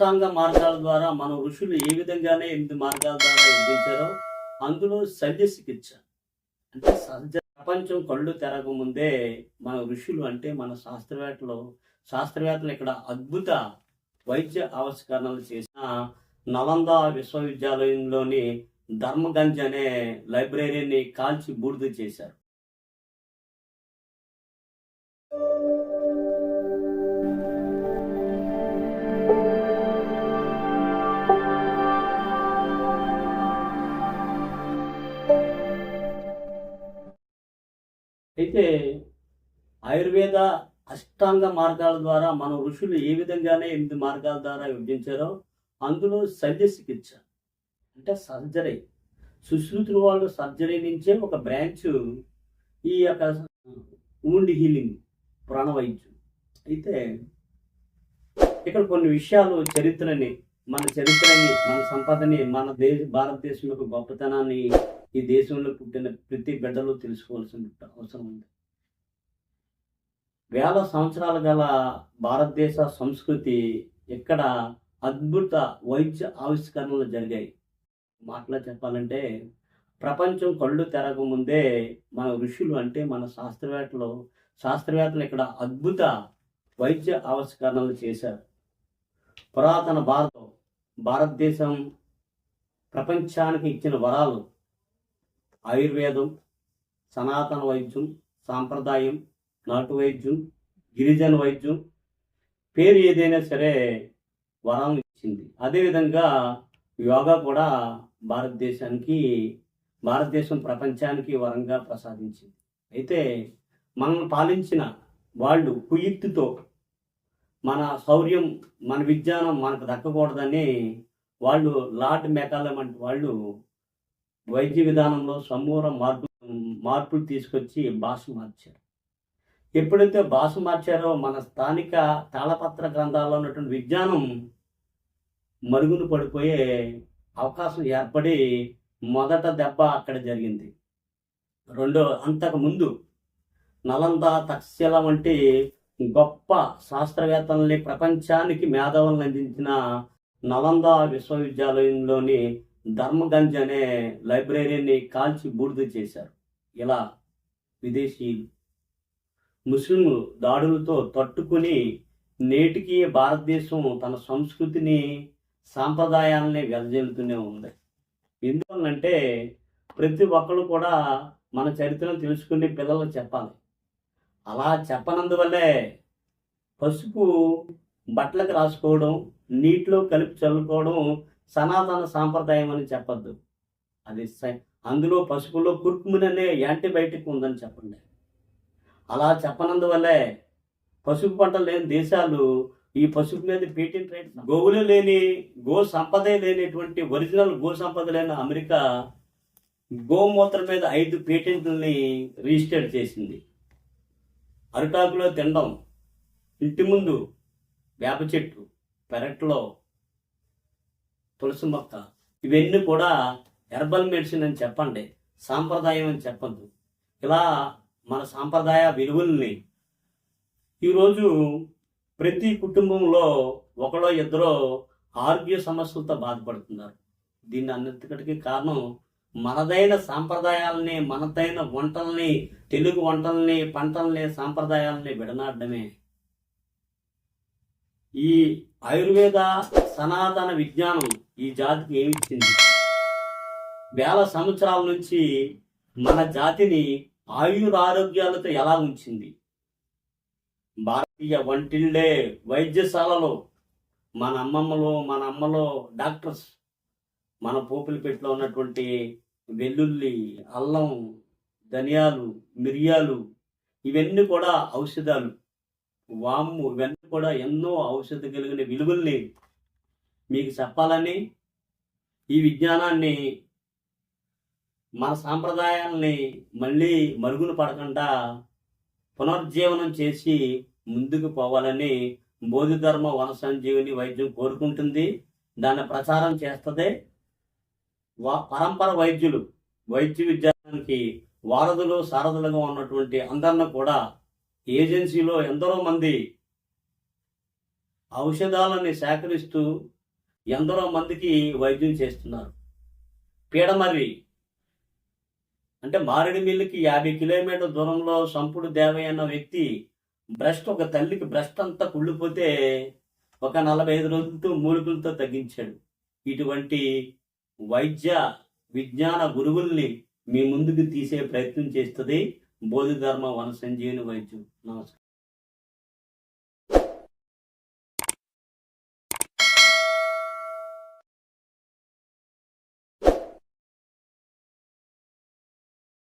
అష్టాంగ మార్గాల ద్వారా మన ఋషులు ఏ విధంగానే ఎనిమిది మార్గాల ద్వారా యుద్ధించారో అందులో శల్య చికిత్స. అంటే సహజ ప్రపంచం కళ్ళు తెరక ముందే మన ఋషులు అంటే మన శాస్త్రవేత్తలు శాస్త్రవేత్తలు ఇక్కడ అద్భుత వైద్య ఆవిష్కరణలు చేసిన నలంద విశ్వవిద్యాలయంలోని ధర్మగంజ్ అనే లైబ్రరీని కాల్చి బూడిద చేశారు. అయితే ఆయుర్వేద అష్టాంగ మార్గాల ద్వారా మన ఋషులు ఏ విధంగానే ఎనిమిది మార్గాల ద్వారా విభజించారో అందులో శల్య చికిత్స అంటే సర్జరీ. సుశ్రుతులు వాళ్ళు సర్జరీ నుంచే ఒక బ్రాంచ్ ఈ యొక్క ఊండి హీలింగ్ ప్రాణవైద్యం అయితే ఇక్కడ కొన్ని విషయాలు చరిత్రని మన చరిత్రని మన సంపదని మన దేశ భారతదేశం యొక్క గొప్పతనాన్ని ఈ దేశంలో పుట్టిన ప్రతి బిడ్డలో తెలుసుకోవాల్సిన అవసరం ఉంది. వేల సంవత్సరాల గల భారతదేశ సంస్కృతి ఇక్కడ అద్భుత వైద్య ఆవిష్కరణలు జరిగాయి. మాటలో చెప్పాలంటే ప్రపంచం కళ్ళు తెరగముందే మన ఋషులు అంటే మన శాస్త్రవేత్తలు శాస్త్రవేత్తలు ఇక్కడ అద్భుత వైద్య ఆవిష్కరణలు చేశారు. పురాతన భారతం భారతదేశం ప్రపంచానికి ఇచ్చిన వరాలు ఆయుర్వేదం సనాతన వైద్యం సాంప్రదాయం నాటు వైద్యం గిరిజన వైద్యం పేరు ఏదైనా సరే వరం ఇచ్చింది. అదేవిధంగా యోగా కూడా భారతదేశానికి భారతదేశం ప్రపంచానికి వరంగా ప్రసాదించింది. అయితే మనల్ని పాలించిన వాళ్ళు కుయుక్తితో మన శౌర్యం మన విజ్ఞానం మనకు దక్కకూడదని వాళ్ళు లార్డ్ మెకాలం అంటే వాళ్ళు వైద్య విధానంలో సమూల మార్పు మార్పులు తీసుకొచ్చి భాష మార్చారు. ఎప్పుడైతే భాష మార్చారో మన స్థానిక తాళపత్ర గ్రంథాల్లో ఉన్నటువంటి విజ్ఞానం మరుగున పడిపోయే అవకాశం ఏర్పడి మొదట దెబ్బ అక్కడ జరిగింది. రెండో అంతకు ముందు నలంద తక్షశిల వంటి గొప్ప శాస్త్రవేత్తల్ని ప్రపంచానికి మేధావులను అందించిన నలంద విశ్వవిద్యాలయంలోని ధర్మగంజ్ అనే లైబ్రరీని కాల్చి బూడిద చేశారు. ఇలా విదేశీయులు ముస్లింలు దాడులతో తట్టుకుని నేటికి భారతదేశం తన సంస్కృతిని సాంప్రదాయాలని వెదజల్లుతూనే ఉంది. ఎందువల్లంటే ప్రతి ఒక్కరు కూడా మన చరిత్రను తెలుసుకుని పిల్లలకు చెప్పాలి. అలా చెప్పనందువల్లే పసుపు బట్టలకు రాసుకోవడం నీటిలో కలిపి చల్లుకోవడం సనాతన సాంప్రదాయం అని చెప్పద్దు. అది సై- అందులో పసుపులో కుర్కుమిన్ అనే యాంటీబయాటిక్ ఉందని చెప్పండి. అలా చెప్పనందువల్లే పసుపు పంటలు లేని దేశాలు ఈ పసుపు మీద పేటెంట్ రైట్ గోవులు లేని గో సంపదే లేనిటువంటి ఒరిజినల్ గో సంపద లేని అమెరికా గోమూత్రం మీద ఐదు పేటెంట్లని రిజిస్టర్ చేసింది. అరిటాకులో తినడం ఇంటి ముందు వేప చెట్టు పెరట్లో తులసి మొక్క ఇవన్నీ కూడా హెర్బల్ మెడిసిన్ అని చెప్పండి సాంప్రదాయం అని చెప్పద్దు. ఇలా మన సాంప్రదాయ విలువల్ని ఈరోజు ప్రతి కుటుంబంలో ఒకడో ఇద్దరో ఆరోగ్య సమస్యలతో బాధపడుతున్నారు. దీన్ని అన్నిటికటికి కారణం మనదైన సాంప్రదాయాలని మనదైన వంటల్ని తెలుగు వంటల్ని పంటల్ని సాంప్రదాయాలని విడనాడమే ఈ ఆయుర్వేద సనాతన విజ్ఞానం ఈ జాతికి ఏమిచ్చింది? వేల సంవత్సరాల నుంచి మన జాతిని ఆయురారోగ్యాలతో ఎలా ఉంచింది? భారతీయ వంటిండే వైద్యశాలలో మన అమ్మమ్మలో మన అమ్మలో డాక్టర్స్ మన పోపులపెట్లో ఉన్నటువంటి వెల్లుల్లి అల్లం ధనియాలు మిరియాలు ఇవన్నీ కూడా ఔషధాలు. వాము ఇవన్నీ కూడా ఎన్నో ఔషధ కలిగిన విలువల్ని మీకు చెప్పాలని ఈ విజ్ఞానాన్ని మన సాంప్రదాయాల్ని మళ్ళీ మరుగున పడకుండా పునర్జీవనం చేసి ముందుకు పోవాలని బోధిధర్మ వన సంజీవిని వైద్యం కోరుకుంటుంది. దాన్ని ప్రచారం చేస్తుంది పరంపర వైద్యులు వైద్య విద్యానికి వారధులు సారథులుగా ఉన్నటువంటి అందరిని కూడా ఏజెన్సీలో ఎందరో మంది ఔషధాలని సేకరిస్తూ ఎందరో మందికి వైద్యం చేస్తున్నారు. పీడమర్రి అంటే మారేడు మిల్లుకి యాభై కిలోమీటర్ దూరంలో సంపుడు దేవయ్య అన్న వ్యక్తి బ్రెస్ట్ ఒక తల్లికి బ్రెస్ట్ అంతా కుళ్ళిపోతే ఒక నలభై ఐదు రోజులతో మూలికలతో తగ్గించాడు. ఇటువంటి వైద్య విజ్ఞాన గురువుల్ని మీ ముందుకు తీసే ప్రయత్నం చేస్తుంది. బోధిధర్మ వన సంజీవని వైద్యం నమస్కారం.